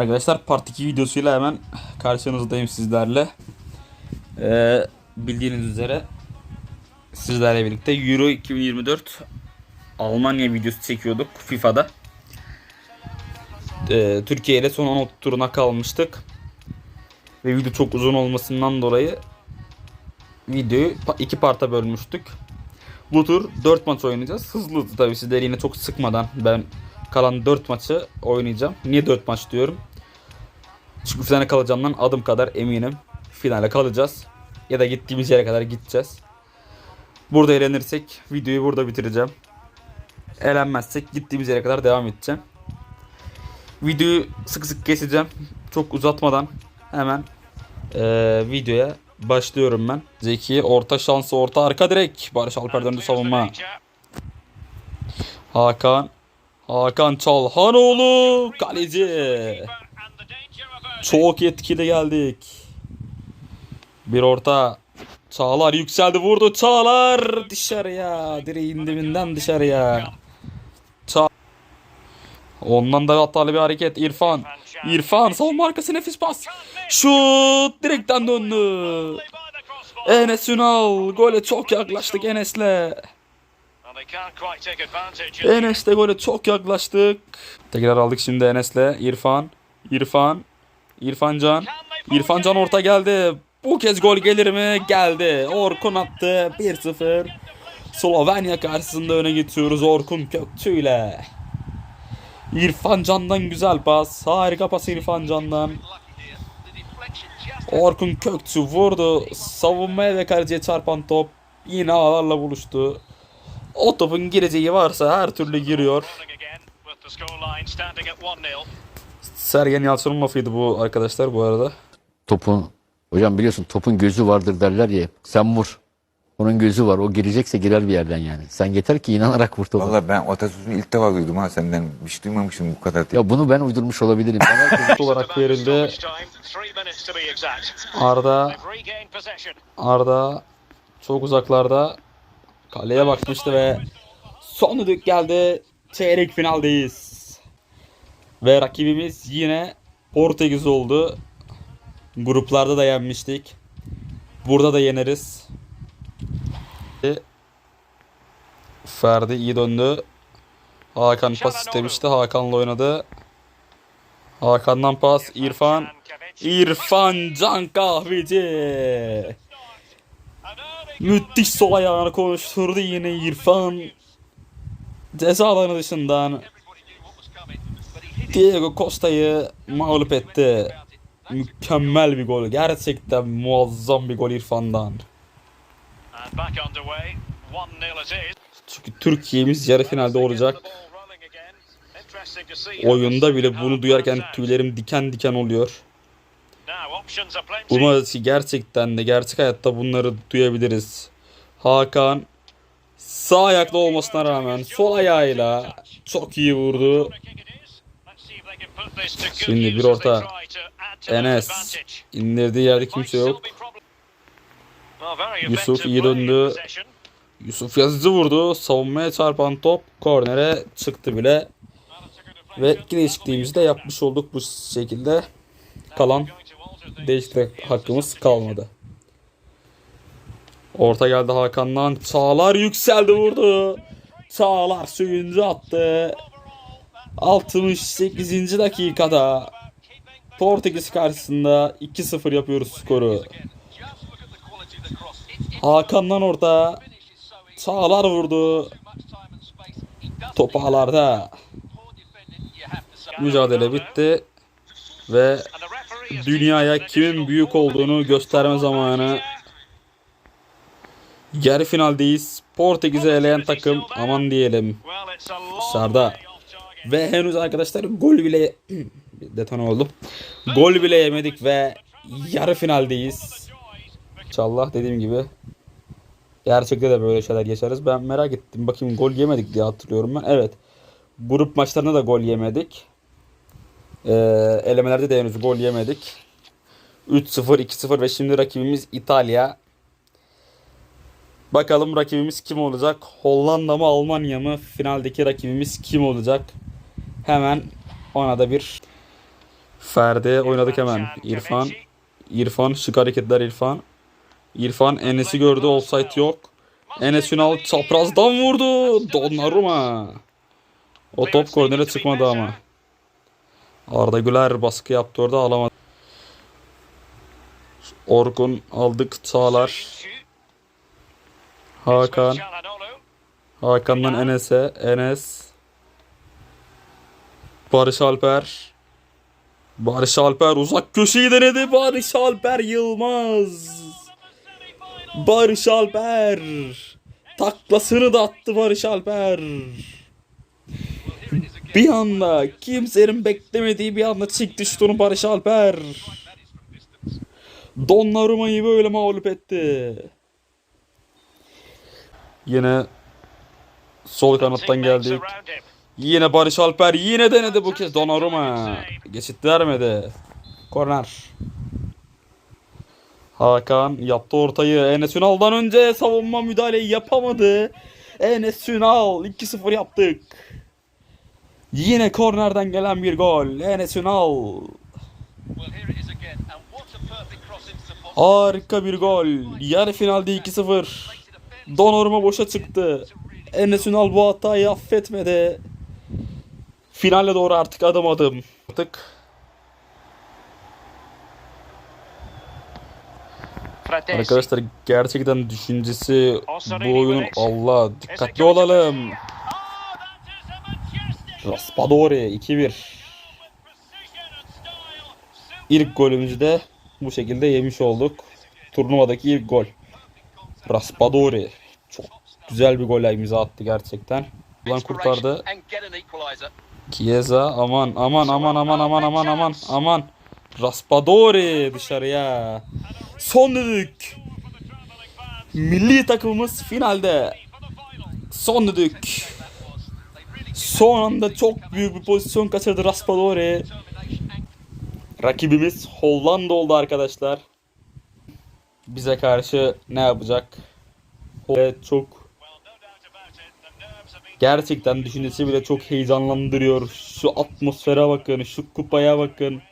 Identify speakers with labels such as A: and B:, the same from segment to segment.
A: Arkadaşlar part 2 videosuyla hemen karşınızdayım sizlerle. Ee, bildiğiniz üzere sizlerle birlikte Euro 2024 Almanya videosu çekiyorduk FIFA'da. Ee, Türkiye ile son 10 turuna kalmıştık. Ve video çok uzun olmasından dolayı videoyu iki parta bölmüştük. Bu tur 4 maç oynayacağız. Hızlı tabii sizleri yine çok sıkmadan ben kalan 4 maçı oynayacağım. Niye 4 maç diyorum? Çünkü finale kalacağımdan adım kadar eminim. Finale kalacağız. Ya da gittiğimiz yere kadar gideceğiz. Burada eğlenirsek videoyu burada bitireceğim. Eğlenmezsek gittiğimiz yere kadar devam edeceğim. Videoyu sık sık keseceğim. Çok uzatmadan hemen eee, videoya başlıyorum ben. Zeki orta şansı orta arka direk. Barış Alper döndü savunma. Hakan. Hakan Çalhanoğlu kaleci. Çok etkili geldik. Bir orta. Çağlar yükseldi vurdu. Çağlar dışarıya. Direğin dibinden dışarıya. Ça Ondan da hatalı bir hareket. İrfan. İrfan savunma arkası nefis pas. Şut direkten döndü. Enes Ünal gole çok yaklaştık Enes'le. Enes'le gole çok yaklaştık. Tekrar aldık şimdi Enes'le. İrfan. İrfan. İrfan Can. İrfan Can orta geldi. Bu kez gol gelir mi? Geldi. Orkun attı. 1-0. Slovenya karşısında öne geçiyoruz Orkun Kökçü ile. İrfan Can'dan güzel pas. Harika pas İrfan Can'dan. Orkun Kökçü vurdu. Savunmaya ve kaleciye çarpan top yine ağlarla buluştu. O topun gireceği varsa her türlü giriyor. Sergen Yalçın'ın lafıydı bu arkadaşlar bu arada.
B: Topun hocam biliyorsun topun gözü vardır derler ya. Sen vur. Onun gözü var. O girecekse girer bir yerden yani. Sen yeter ki inanarak vur topu.
C: Valla ben o atasözünü ilk defa duydum ha senden. Hiç duymamıştım bu kadar.
B: Ya bunu ben uydurmuş olabilirim. Ben herkes-
A: olarak verildi. Arda Arda çok uzaklarda kaleye bakmıştı ve son düdük geldi. Çeyrek finaldeyiz. Ve rakibimiz yine Portekiz oldu. Gruplarda da yenmiştik. Burada da yeneriz. Ferdi iyi döndü. Hakan pas istemişti. Hakan'la oynadı. Hakan'dan pas İrfan. İrfan Can Kahveci. Müthiş sol ayağını konuşturdu yine İrfan. Ceza alanı dışından Diego Costa'yı mağlup etti. Mükemmel bir gol. Gerçekten muazzam bir gol İrfan'dan. Çünkü Türkiye'miz yarı finalde olacak. Oyunda bile bunu duyarken tüylerim diken diken oluyor. Umarız ki gerçekten de gerçek hayatta bunları duyabiliriz. Hakan sağ ayaklı olmasına rağmen sol ayağıyla çok iyi vurdu.
D: Şimdi bir orta.
A: Enes indirdiği yerde kimse yok.
D: Yusuf iyi döndü.
A: Yusuf Yazıcı vurdu. Savunmaya çarpan top kornere çıktı bile. Ve iki değişikliğimizi de yapmış olduk bu şekilde. Kalan değişiklik hakkımız kalmadı. Orta geldi Hakan'dan. Çağlar yükseldi vurdu. Çağlar suyuncu attı. 68. dakikada Portekiz karşısında 2-0 yapıyoruz skoru. Hakan'dan orta. Çağlar vurdu. Top ağlarda. Mücadele bitti. Ve dünyaya kimin büyük olduğunu gösterme zamanı. Yarı finaldeyiz. Portekiz'i eleyen takım aman diyelim. Dışarıda. Ve henüz arkadaşlar gol bile detone oldum. Gol bile yemedik ve yarı finaldeyiz. İnşallah dediğim gibi gerçekte de böyle şeyler yaşarız. Ben merak ettim. Bakayım gol yemedik diye hatırlıyorum ben. Evet. Grup maçlarında da gol yemedik. Ee, elemelerde de henüz gol yemedik. 3-0, 2-0 ve şimdi rakibimiz İtalya. Bakalım rakibimiz kim olacak? Hollanda mı Almanya mı? Finaldeki rakibimiz kim olacak? Hemen ona da bir Ferdi oynadık hemen. İrfan. İrfan şık hareketler İrfan. İrfan Enes'i gördü offside yok. Enes Ünal çaprazdan vurdu. Donnarumma. O top kornere çıkmadı ama. Arda Güler baskı yaptı orada alamadı. Orkun aldık Çağlar. Hakan. Hakan'dan Enes'e. Enes. Barış Alper. Barış Alper uzak köşeyi denedi. Barış Alper Yılmaz. Barış Alper. Taklasını da attı Barış Alper. Bir anda kimsenin beklemediği bir anda çıktı şutunu Barış Alper. Donnarumma'yı böyle mağlup etti. Yine sol kanattan geldik. Yine Barış Alper yine denedi bu kez Donnarumma. Geçit vermedi. Korner. Hakan yaptı ortayı. Enes Ünal'dan önce savunma müdahaleyi yapamadı. Enes Ünal 2-0 yaptık. Yine kornerden gelen bir gol. Enes Ünal. Harika bir gol. Yarı finalde 2-0. Donnarumma boşa çıktı. Enes Ünal bu hatayı affetmedi. Finale doğru artık adım adım. Artık arkadaşlar gerçekten düşüncesi bu oyunun Allah dikkatli olalım. Raspadori 2-1. İlk golümüzü de bu şekilde yemiş olduk. Turnuvadaki ilk gol. Raspadori. Çok güzel bir gol imza attı gerçekten. Ulan kurtardı. Chiesa aman aman aman aman aman aman aman aman. Raspadori dışarıya. Son düdük. Milli takımımız finalde. Son düdük. Son anda çok büyük bir pozisyon kaçırdı Raspadori. Rakibimiz Hollanda oldu arkadaşlar. Bize karşı ne yapacak? Ve çok gerçekten düşüncesi bile çok heyecanlandırıyor. Şu atmosfere bakın, şu kupaya bakın.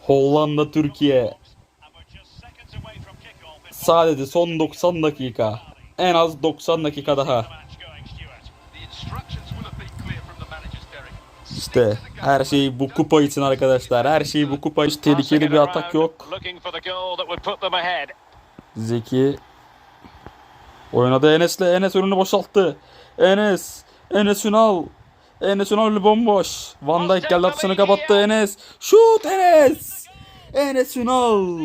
A: Hollanda Türkiye. Sadece son 90 dakika. En az 90 dakika daha. İşte her şey bu kupa için arkadaşlar. Her şey bu kupa için. Tehlikeli bir atak yok. Zeki oynadı Enes'le. Enes önünü boşalttı. Enes. Enes Ünal. Enes Ünal bomboş. Van Dijk geldi atışını kapattı Enes. Şut Enes. Enes Ünal.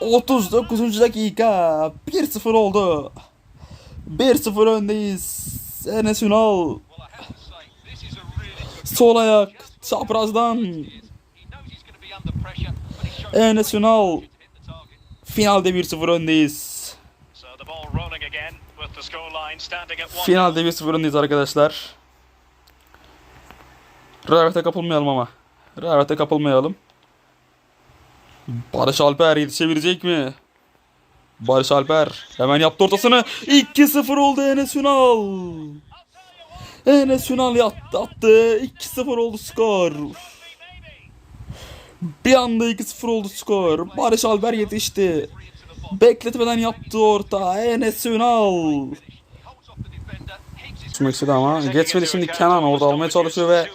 A: 39. dakika. 1-0 oldu. 1-0 öndeyiz. Enes Ünal. Sol ayak. Çaprazdan. Enes Ünal. Finalde 1-0 öndeyiz. Finalde 1-0 öndeyiz arkadaşlar. Rehavete kapılmayalım ama. Rehavete kapılmayalım. Barış Alper yetişebilecek mi? Barış Alper hemen yaptı ortasını. 2-0 oldu Enes Ünal. Enes Ünal yattı attı. 2-0 oldu skor. Bir anda 2-0 oldu skor. Barış Alper yetişti. Bekletmeden yaptı orta. Enes Ünal. Geçmek istedi ama geçmedi şimdi Kenan orada almaya çalışıyor ve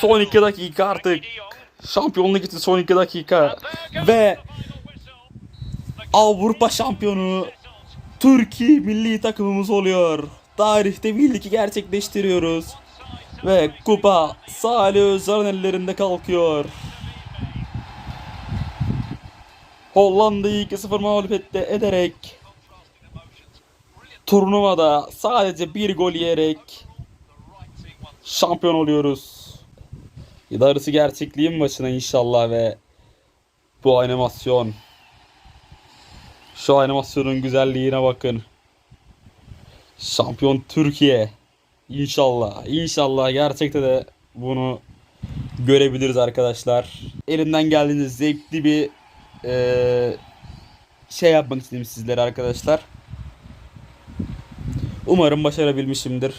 A: son 2 dakika artık. Şampiyonluk için son 2 dakika. Ve Avrupa şampiyonu Türkiye milli takımımız oluyor. Tarihte bir ligi gerçekleştiriyoruz. Ve kupa Salih Özar'ın ellerinde kalkıyor. Hollanda'yı 2-0 mağlup etti ederek turnuvada sadece bir gol yiyerek şampiyon oluyoruz. Darısı gerçekliğin başına inşallah ve bu animasyon şu animasyonun güzelliğine bakın. Şampiyon Türkiye. İnşallah. İnşallah gerçekte de bunu görebiliriz arkadaşlar. Elimden geldiğince zevkli bir eee, şey yapmak istedim sizlere arkadaşlar. Umarım başarabilmişimdir.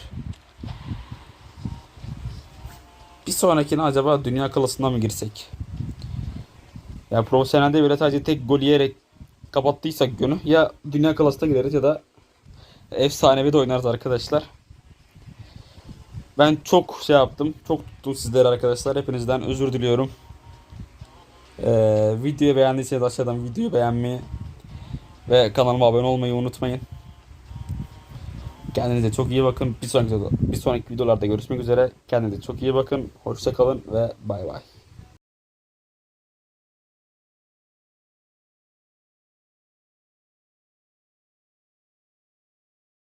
A: Bir sonrakine acaba dünya klasına mı girsek? Ya profesyonelde bile sadece tek gol yiyerek kapattıysak günü ya dünya klasına gireriz ya da efsanevi de oynarız arkadaşlar. Ben çok şey yaptım. Çok tuttum sizleri arkadaşlar. Hepinizden özür diliyorum. Ee, videoyu beğendiyseniz aşağıdan videoyu beğenmeyi ve kanalıma abone olmayı unutmayın. Kendinize çok iyi bakın. Bir sonraki, bir sonraki videolarda görüşmek üzere. Kendinize çok iyi bakın. Hoşça kalın ve bay bay.